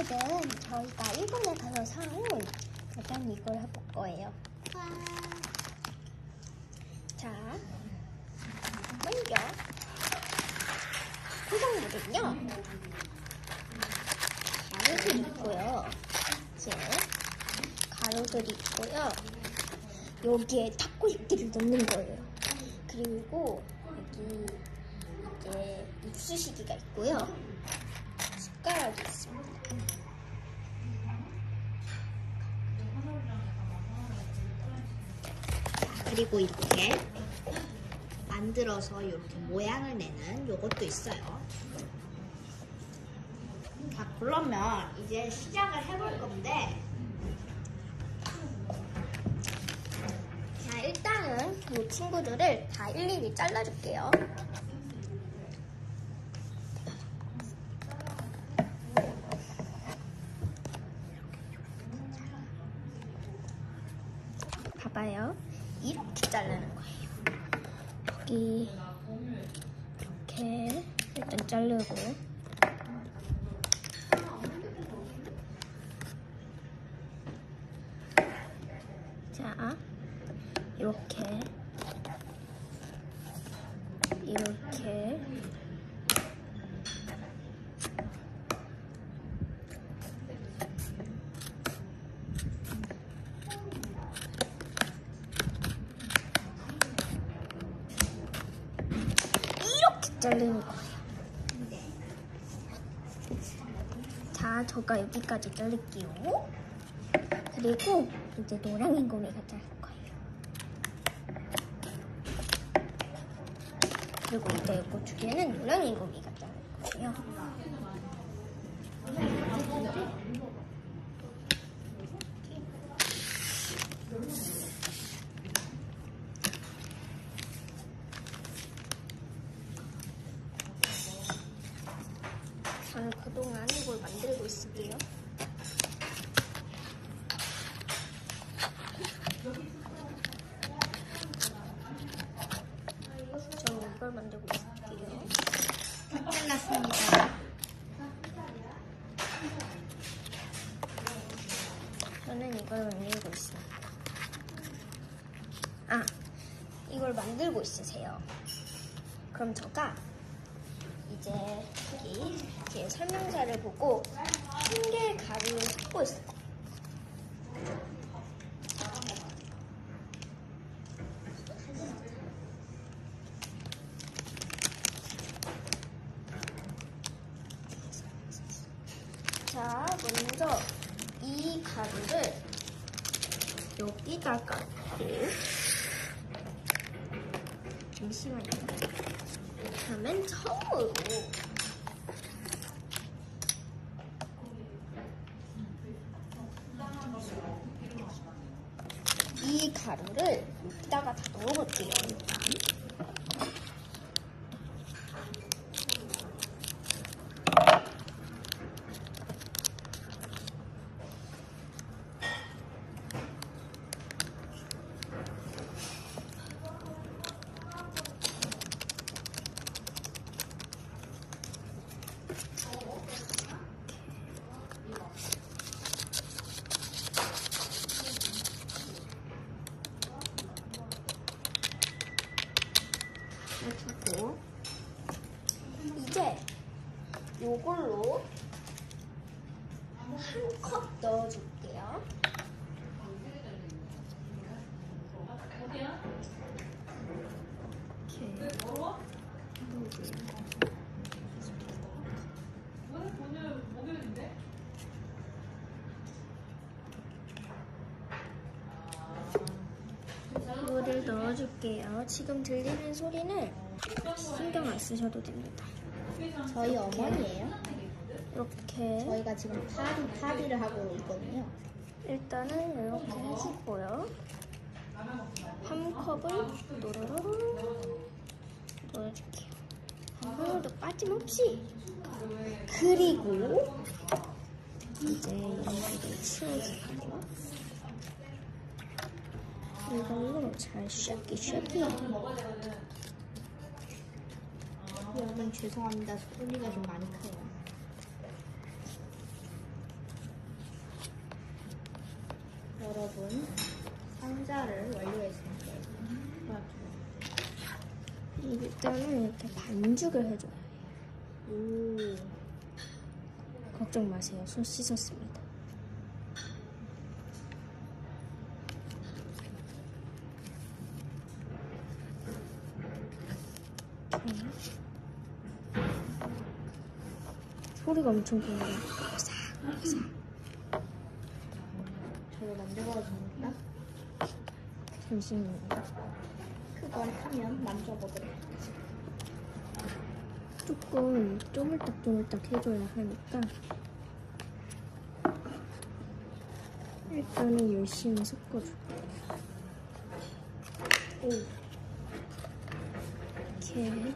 오늘은 저희가 일본에 가서 사온 짜잔 이걸 해볼 거예요. 자, 먼저 구성물은요. 가루들 있고요. 이제 가루들 있고요. 여기에 타코야끼를 넣는 거예요. 그리고 여기 이제 입수시기가 있고요. 숟가락이 있습니다. 그리고 이렇게 만들어서 이렇게 모양을 내는 요것도 있어요. 자, 그러면 이제 시작을 해볼 건데, 자, 일단은 이 친구들을 다 일일이 잘라줄게요. 이렇게 자르는 거예요. 여기 이렇게 일단 자르고 자 이렇게 이렇게 이렇게 자르는 거예요. 자, 여기까지 자를게요. 그리고 이제 노랑 인공이가 자를 거예요. 그리고 이제 이거 두 개는 노랑 인공이가 자를 거예요. 저는 그동안 이걸 만들고 있을게요. 저는 이걸 만들고 있을게요. 끝났습니다. 저는 이걸 만들고 있어요. 아, 이걸 만들고 있으세요. 그럼 저가 이제 여기 뒤에 설명서를 보고 한 개의 가루를 섞고 있어요. 자, 먼저 이 가루를 여기다가 넣고 잠시만요. 자, 맨 처음으로 이 가루를 여기다가 다 넣어볼게요. 일단. 해주고 이제 요걸로 한 컵 넣어줄게요. 이거를 넣어줄게요. 지금 들리는 소리는 신경 안 쓰셔도 됩니다. 저희 어머니예요. 이렇게 저희가 지금 파리, 파리를 하고 있거든요. 일단은 이렇게 해주고요. 한 컵을 노로로로 넣어줄게요. 한 번도 빠짐없이. 그리고 이제 이거를 치워주고요. 이걸로 잘 쉐기 쉐기 여러분 죄송합니다. 소리가 좀 많이 커요. 여러분 상자를 완료했습니다. 일단은 이렇게 반죽을 해줘요. 오. 음. 걱정 마세요. 손 씻었습니다. 소리가 엄청. 저도 만들어도 됩니다. 잠시만요. 그걸 하면 만져보도록. 조금 쪼물딱쪼물딱 해줘야 하니까 일단은 열심히 섞어줄게요. 오. 이렇게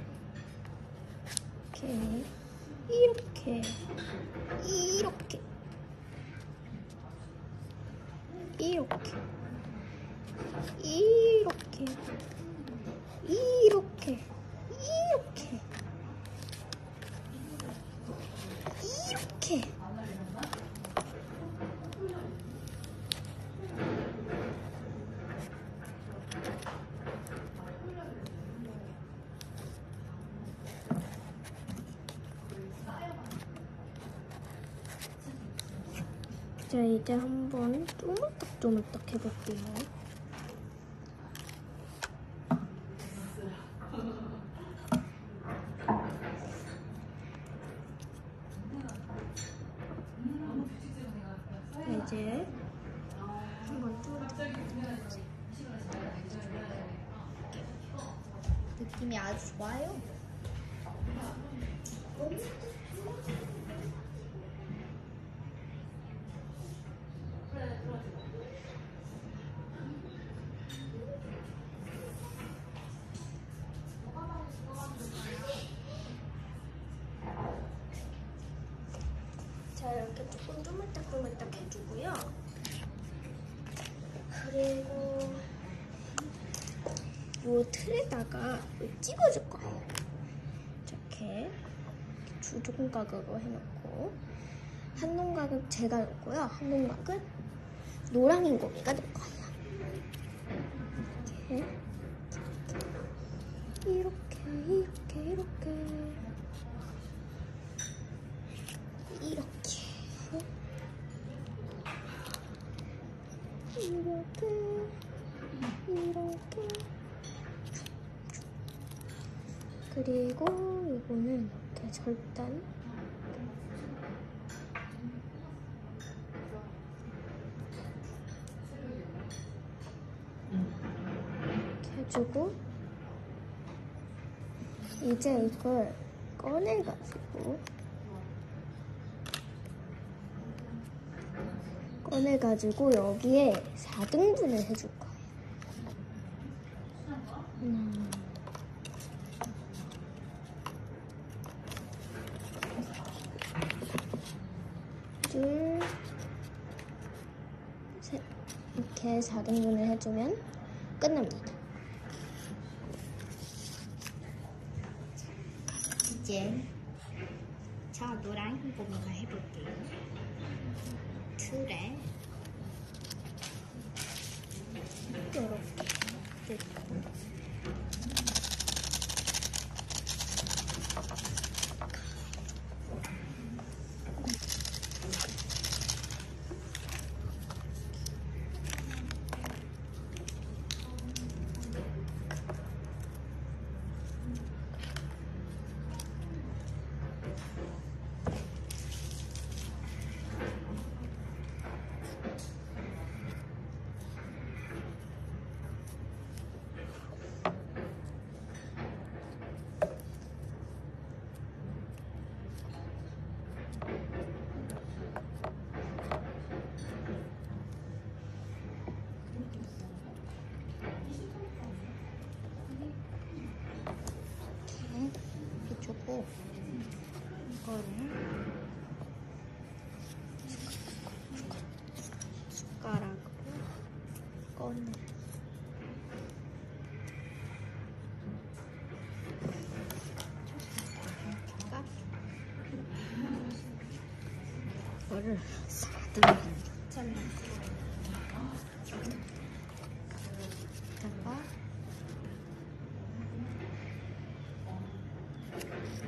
Okay. 자 이제 한번 쪼물딱쪼물딱 해볼게요. 자, 이제 한번 쪼물딱 느낌이 아주 좋아요. 자 이렇게 조금 쪼물딱쪼물딱 해주고요. 그리고 요 틀에다가 찍어줄 거예요. 이렇게 주 조금가격으로 해놓고 한 농각은 제가 넣고요. 한 농각은 노랑인 고기가 넣을 거예요. 해주고 이제 이걸 꺼내가지고 꺼내가지고 여기에 4등분을 해줄 거예요. 둘, 셋. 이렇게 4등분을 해주면 끝납니다. chén. Xong rồi tôi đánh cuối cùng là hết một triệu 이거를 잘라 잘라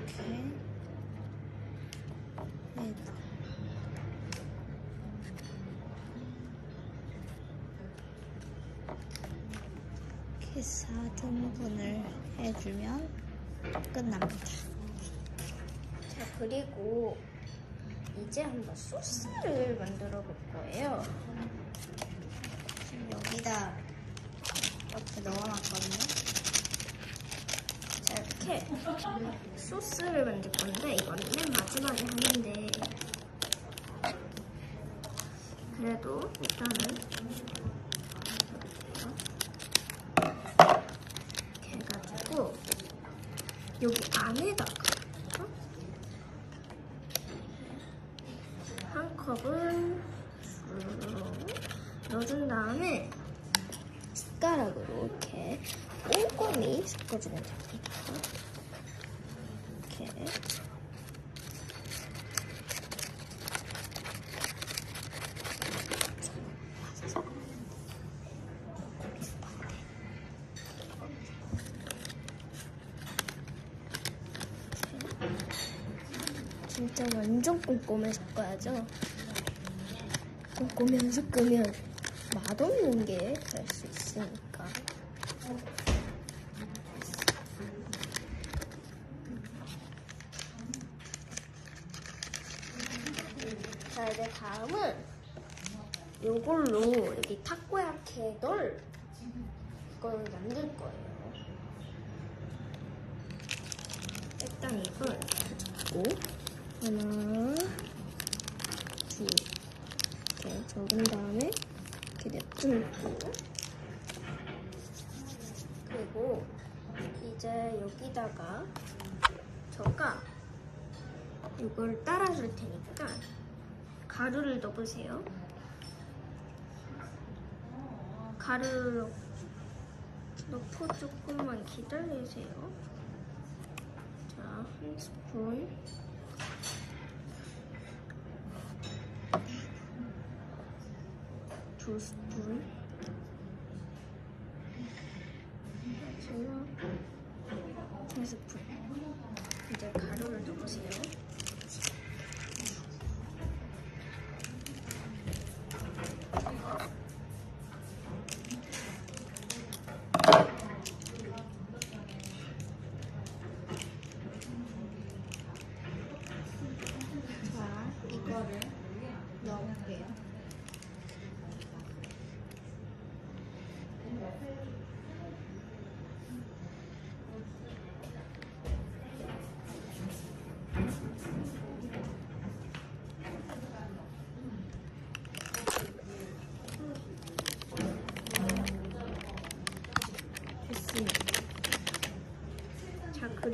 이렇게 얘도 이렇게 4등분을 해주면 끝납니다. 자 그리고 이제 한번 소스를 만들어 볼 거예요. 지금 여기다 이렇게 넣어놨거든요. 자, 이렇게 소스를 만들 건데, 이거는 맨 마지막에 하는데, 그래도 일단은 이렇게 해가지고, 여기 안에다가 어? 한 컵을 쑥 넣어준 다음에 숟가락으로 이렇게 꼼꼼히 섞어주면 됩니다. 이렇게 진짜 완전 꼼꼼히 섞어야죠. 꼼꼼히 안 섞으면 맛없는 게 될 수 있으니까. 자 이제 다음은 요걸로 여기 타코야키에 넣을 이걸 만들 거예요. 일단 이걸 잡고 하나, 둘 이렇게 적은 다음에 이렇게 냅두고 그리고 이제 여기다가 저가 이걸 따라줄 테니까 가루를 넣으세요. 가루를 넣- 넣고 조금만 기다리세요. 자, 한 스푼. 두 스푼. 마지막 세 스푼. 이제 가루를 넣으세요.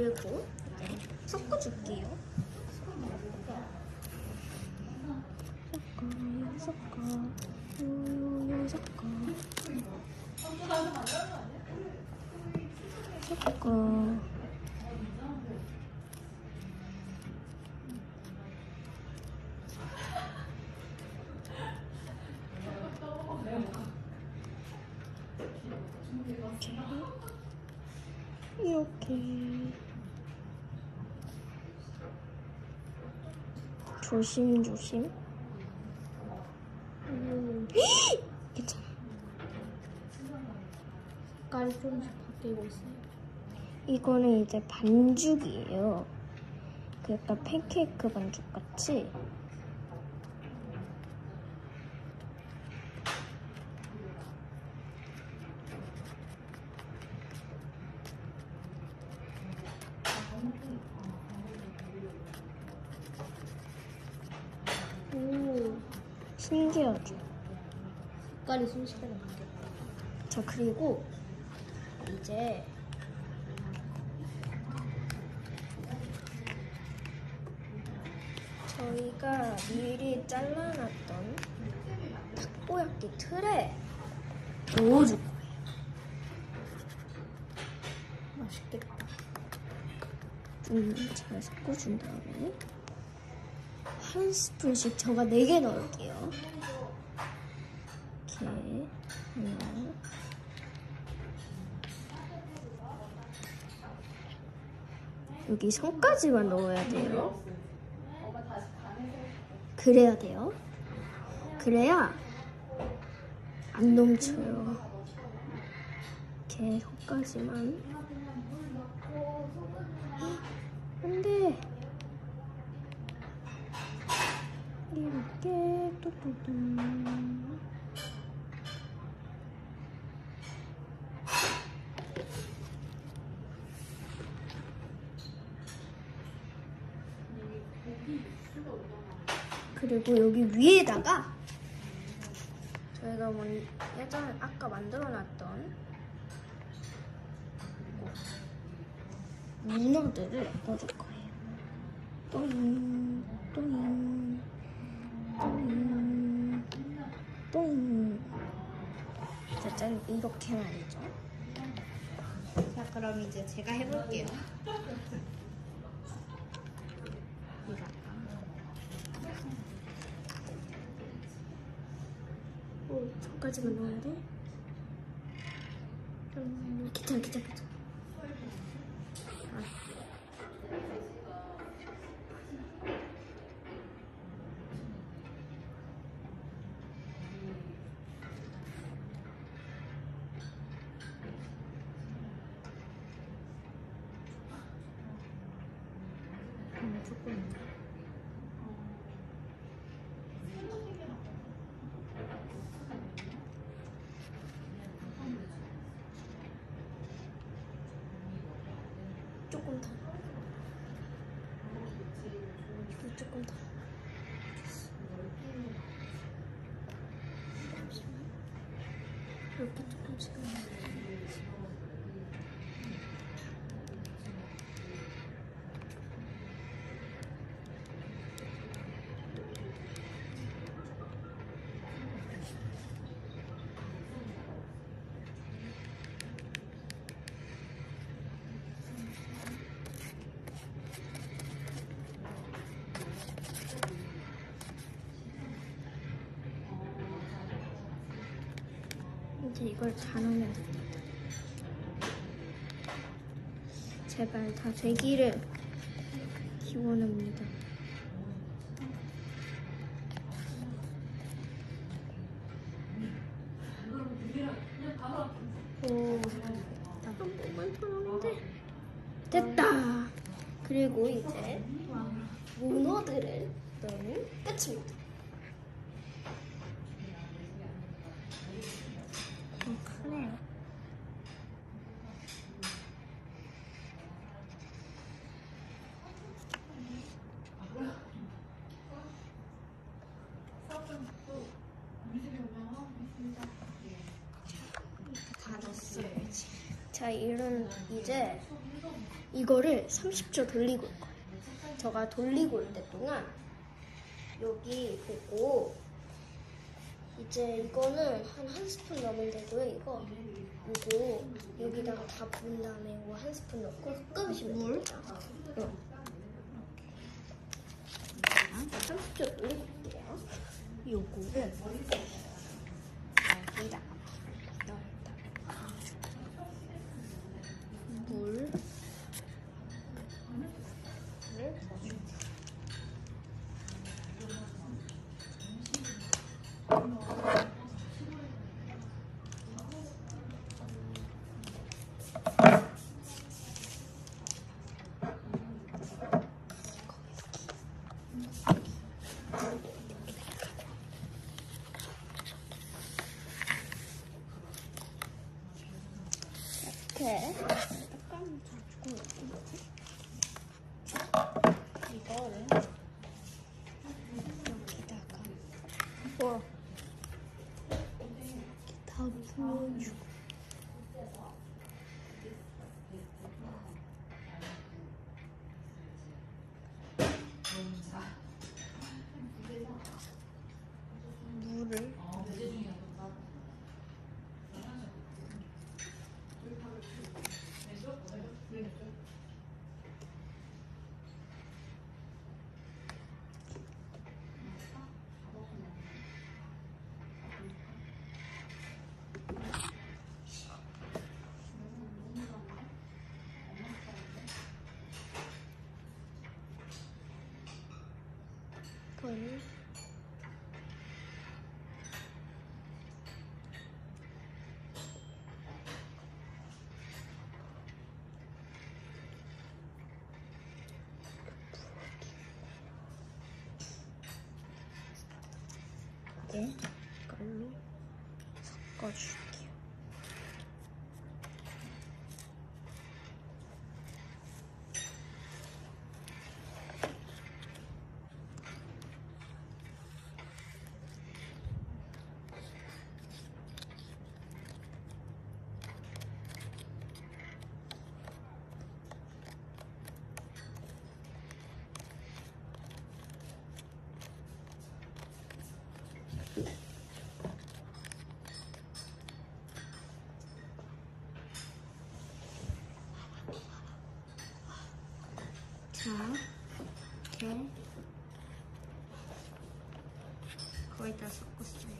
자, 그리고 이제 섞어줄게요. 섞어, 섞어, 요요 섞어. 섞어. 이렇게 조심 조심 음. 괜찮아 색깔이 조금씩 바뀌고 있어요. 이거는 이제 반죽이에요 그 약간 팬케이크 반죽 같이 오, 신기하죠 색깔이 순식간에 바뀌었다. 자 그리고 이제 저희가 미리 잘라놨던 타코야끼 틀에 넣어줄 거예요. 맛있겠다. 좀잘 섞어준 다음에 한 스푼씩 저가 4개 넣을게요. 이렇게 하나 여기 손까지만 넣어야 돼요. 그래야 돼요. 그래야 안 넘쳐요. 이렇게 혀까지만. 안 돼. 이렇게 뚜뚜뚜. 그리고 여기 위에다가 저희가 먼 예전에 아까 만들어놨던 문어들을 넣어줄 거예요. 똥, 똥, 똥, 똥. 짜잔 이렇게 말이죠. 자, 그럼 이제 제가 해볼게요. 오, 저까지만 넣어야 돼? 음, 괜찮아, 괜찮아, 이제 이걸 다 됩니다. 제발 다 되기를 기원합니다. 오, 한 번만 더 넣으면 돼. 됐다. 그리고 이제 문어들을 넣으면 끝입니다. 좀 크네요. 다 넣었어요, 이제. 자, 이런 이제 이거를 30초 돌리고 올 거예요. 제가 돌리고 올 때 동안 여기 보고 이제 이거는 한 한 스푼 넣으면 되고요. 이거 이거 여기다가 다 부은 다음에 이거 한 스푼 넣고 끄시면 물? 응. 30초 돌리고 올게요. 요거를 여기다. 이제 이걸로 섞어줄게 요. 자, 이렇게 거의 다 섞었어요.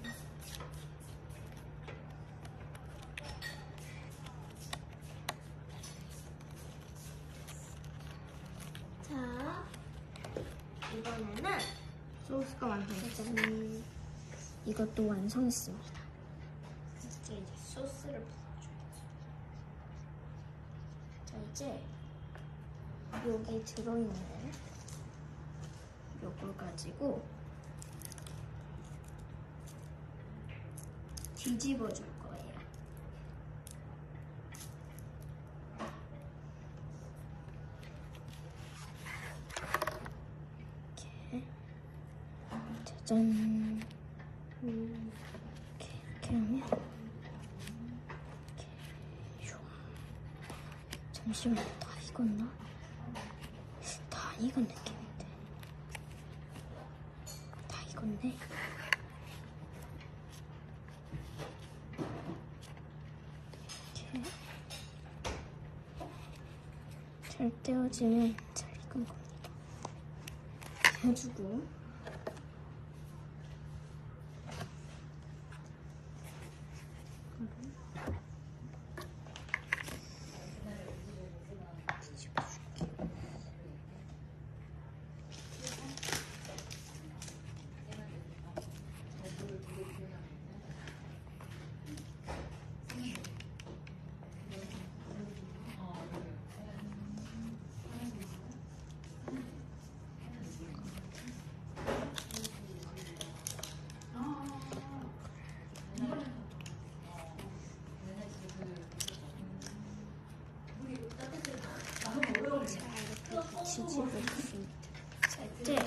자, 이번에는 소스가. 짜잔 이것도 완성했습니다. 이제 이제 소스를 부어줘야지. 자 이제 들어있는 요걸 가지고 뒤집어 줄 거예요. 이렇게. 짜잔 이렇게 이렇게 하면 이렇게. 슝 잠시만요. 다 익었나? 다 안 익은 느낌인데. 다 익었네. 이렇게. 잘 떼어지면 잘 익은 겁니다. 해주고. 뒤집어줄게. 자, 이제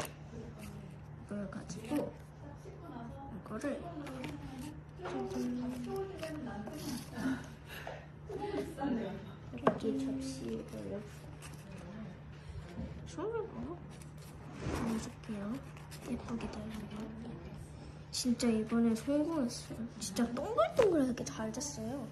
이걸 가지고 이거를 이렇게 접시에 올려 봐. 넣어줄게요. 예쁘게 되려면. 진짜 이번에 성공했어요. 진짜 동글동글하게 잘 됐어요.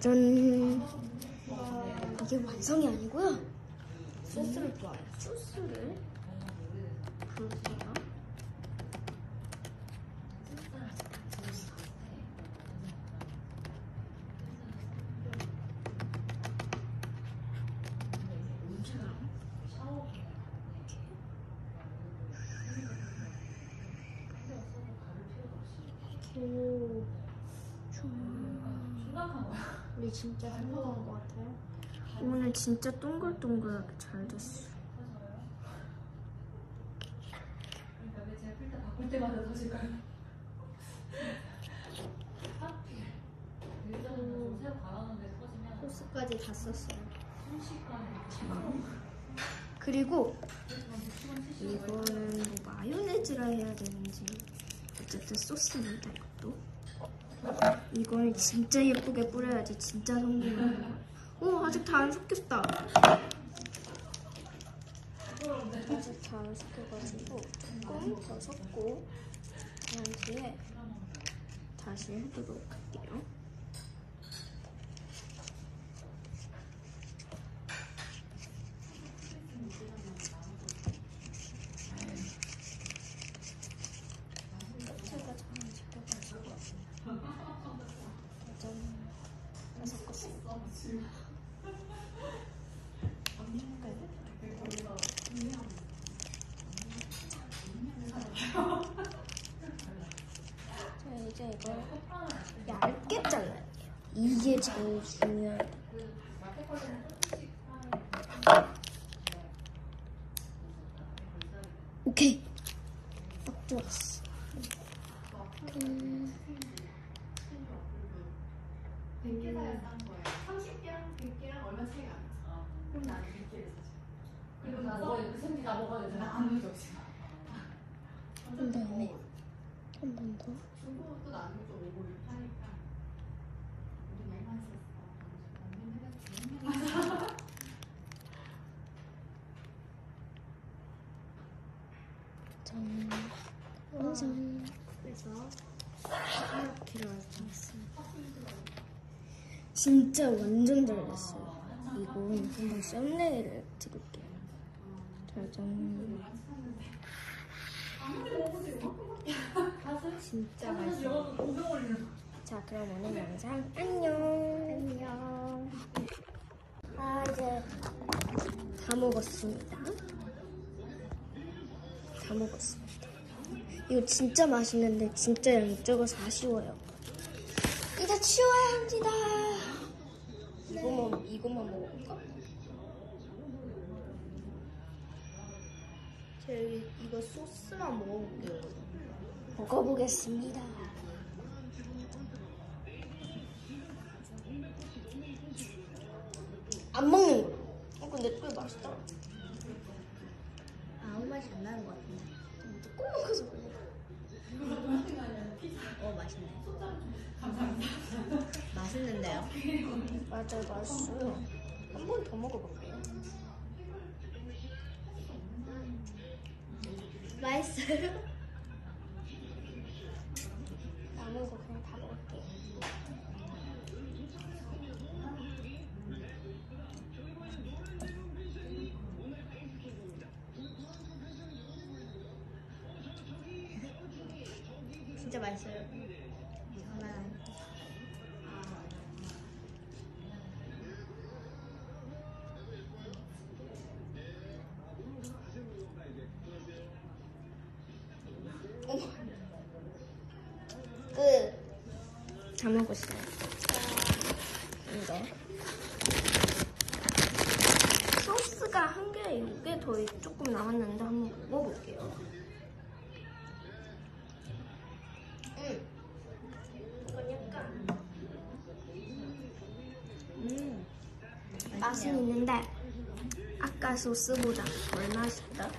짜잔. 이게 완성이 아니고요. 소스를 부어요. 소스를 부을게요. 오, 우리 진짜 행복한 것 같아요. 오늘 진짜 동글동글하게 잘 됐어. 바꿀 때마다 터질까요? 새로 갈아놓는데 터지면 소스까지 다 썼어요. 순식간에 그리고 이거는 뭐 마요네즈라 해야 되는지 어쨌든 소스입니다 이것도 이걸 진짜 예쁘게 뿌려야지 진짜 거야. 오 아직 다 안 섞였다. 아직 다 안 섞여가지고 조금 더 섞고 난 뒤에 다시 해보도록 할게요 얇게 잘라요. 이게 제일 중요해요. 오케이. 딱 좋았어. 짠. 완성. 그래서 이렇게로 완성했습니다. 진짜 완전 잘 됐어요. 이건 한번 썸네일을 찍을게요. 짜잔. 진짜 맛있어. 자, 그럼 오늘 영상 안녕. 안녕. 아, 이제 다 먹었습니다. 다 먹었습니다. 이거 진짜 맛있는데 진짜 양이 적어서 아쉬워요. 이제 치워야 합니다. 이거만 이거만 먹을까? 저희 이거 소스만 먹어볼게요. 먹어보겠습니다. 다 먹었어요. 이거. 소스가 한 개, 이게 더 조금 남았는데 한번 먹어볼게요. 음. 이건 약간 음. 맛은 있는데 아까 소스보다 덜 맛있다.